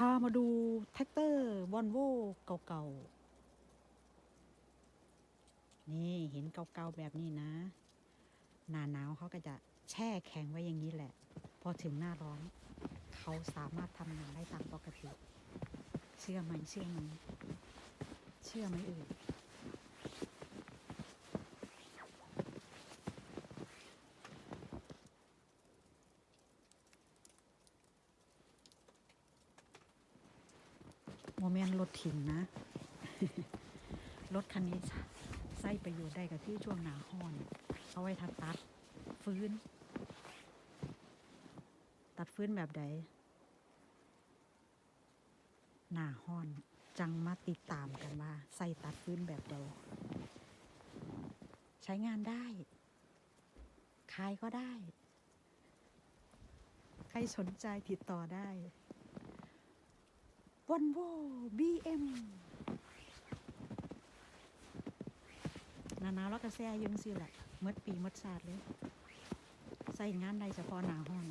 พามาดูแท็กเตอร์วอลโวเก่าๆ นี่เห็นเก่าๆแบบนี้นะ หนาหนาวเขาก็จะแช่แข็งไว้อย่างนี้แหละ พอถึงหน้าร้อน เขาสามารถทำงานได้ตามปกติ เชื่อไหมเชื่อไหมเชื่อไหมเอ่ย มเมนต์รถถิ่นนะ รถคันนี้ใส่ประโยชน์ได้กับที่ช่วงหนาห้อน เอาไว้ทัดตัด ฟื้น ตัดฟื้นแบบใด หนาห้อน จังมาติดตามกันว่าใส่ตัดฟื้นแบบใด ใช้งานได้ขายก็ได้ ใครสนใจติดต่อได้ วอนโวบีเอ็มนาหนาวแล้วก็แซ่ยุ่งสิแหละเมื่อปีเมื่อศาสตร์เลย ใส่งานใดเฉพาะหนาห้อน